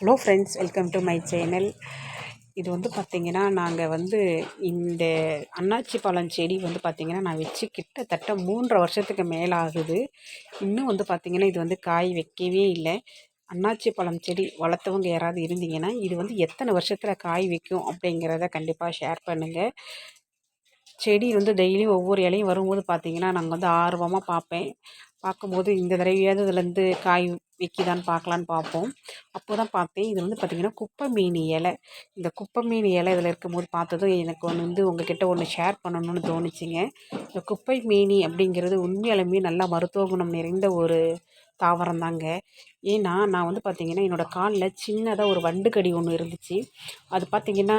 Hello friends welcome to my channel இது வந்து பார்த்திங்கன்னா நாங்கள் வந்து இந்த அன்னாச்சி பழம் செடி வந்து பார்த்திங்கன்னா நான் வச்சு கிட்டத்தட்ட மூன்றரை வருஷத்துக்கு மேலே ஆகுது இன்னும் வந்து பார்த்திங்கன்னா இது வந்து காய் வைக்கவே இல்லை. அன்னாச்சி பழம் செடி வளர்த்தவங்க யாராவது இருந்தீங்கன்னா இது வந்து எத்தனை வருஷத்தில் காய் வைக்கும் அப்படிங்கிறத கண்டிப்பாக ஷேர் பண்ணுங்கள் செடி வந்து டெய்லியும் ஒவ்வொரு இலையும் வரும்போது பார்த்திங்கன்னா நாங்கள் வந்து ஆர்வமாக பார்ப்பேன் பார்க்கும்போது இந்த தடவையாவது இதுலேருந்து காய் விற்கிதான்னு பார்க்கலான்னு பார்ப்போம் அப்போ தான் பார்த்தேன் இது வந்து பார்த்திங்கன்னா குப்பை மீன் இலை. இந்த குப்பை மீன் இலை இதில் இருக்கும்போது பார்த்ததும் எனக்கு ஒன்று வந்து உங்ககிட்ட ஒன்று ஷேர் பண்ணணும்னு தோணுச்சுங்க. இந்த குப்பை மீனி அப்படிங்கிறது உண்மையாலுமே நல்லா மருத்துவ குணம் நிறைந்த ஒரு தாவரம் தாங்க ஏன்னா நான் வந்து பார்த்திங்கன்னா என்னோடய காலில் சின்னதாக ஒரு வண்டுக்கடி ஒன்று இருந்துச்சு. அது பார்த்திங்கன்னா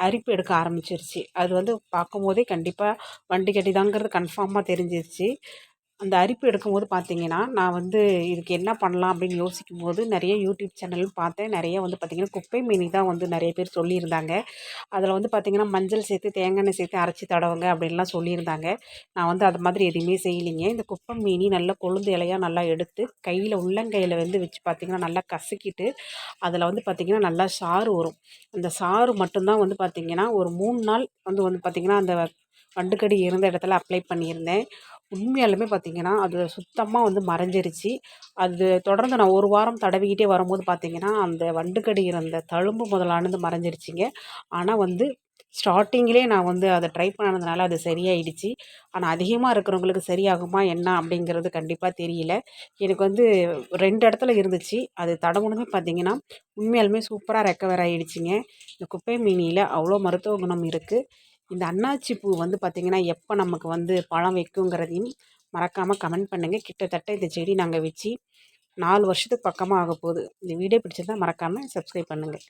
அரிப்பு எடுக்க ஆரம்பிச்சிருச்சு. அது வந்து பார்க்கும்போதே கண்டிப்பாக வண்டி கட்டி தாங்கிறது கன்ஃபார்மாக தெரிஞ்சிருச்சு. அந்த அரிப்பு எடுக்கும்போது பார்த்தீங்கன்னா நான் வந்து இதுக்கு என்ன பண்ணலாம் அப்படின்னு யோசிக்கும் போது நிறைய யூடியூப் சேனலும் பார்த்தேன். நிறைய வந்து பார்த்திங்கன்னா குப்பை மீனி தான் வந்து நிறைய பேர் சொல்லியிருந்தாங்க. அதில் வந்து பார்த்திங்கன்னா மஞ்சள் சேர்த்து தேங்காய் எண்ணெய் சேர்த்து அரைச்சி தடவுங்க அப்படின்லாம் சொல்லியிருந்தாங்க. நான் வந்து அது மாதிரி எதுவுமே செய்யலைங்க. இந்த குப்பை மீனி நல்லா கொழுந்து இலையாக நல்லா எடுத்து கையில் உள்ளங்கையில் வந்து வச்சு பார்த்திங்கன்னா நல்லா கசக்கிட்டு அதில் வந்து பார்த்திங்கன்னா நல்லா சாறு வரும். அந்த சாறு மட்டும்தான் வந்து பார்த்திங்கன்னா ஒரு மூணு நாள் வந்து வந்து பார்த்திங்கன்னா அந்த வண்டுக்கடி இருந்த இடத்துல அப்ளை பண்ணியிருந்தேன். உண்மையாலுமே பார்த்திங்கன்னா அது சுத்தமாக வந்து மறைஞ்சிருச்சு. அது தொடர்ந்து நான் ஒரு வாரம் தடவிக்கிட்டே வரும்போது பார்த்திங்கன்னா அந்த வண்டுக்கடி இருந்த தழும்பு முதலானது மறைஞ்சிருச்சிங்க. ஆனால் வந்து ஸ்டார்டிங்கிலே நான் வந்து அதை ட்ரை பண்ணதுனால அது சரியாயிடுச்சு. ஆனால் அதிகமாக இருக்கிறவங்களுக்கு சரியாகுமா என்ன அப்படிங்கிறது கண்டிப்பாக தெரியல. எனக்கு வந்து ரெண்டு இடத்துல இருந்துச்சு. அது தடவுனதுமே பார்த்திங்கன்னா உண்மையாலுமே சூப்பராக ரெக்கவர் ஆகிடுச்சிங்க இந்த குப்பை மீனியில் அவ்வளோ மருத்துவ குணம் இருக்குது இந்த அன்னாச்சி பூ வந்து பார்த்திங்கன்னா எப்போ நமக்கு வந்து பழம் வைக்குங்கிறதையும் மறக்காமல் கமெண்ட் பண்ணுங்கள் கிட்டத்தட்ட இந்த செடி நாங்கள் வச்சு நாலு வருஷத்துக்கு பக்கமாக ஆக போகுது இந்த வீடியோ பிடிச்சிருந்தால் மறக்காமல் சப்ஸ்கிரைப் பண்ணுங்கள்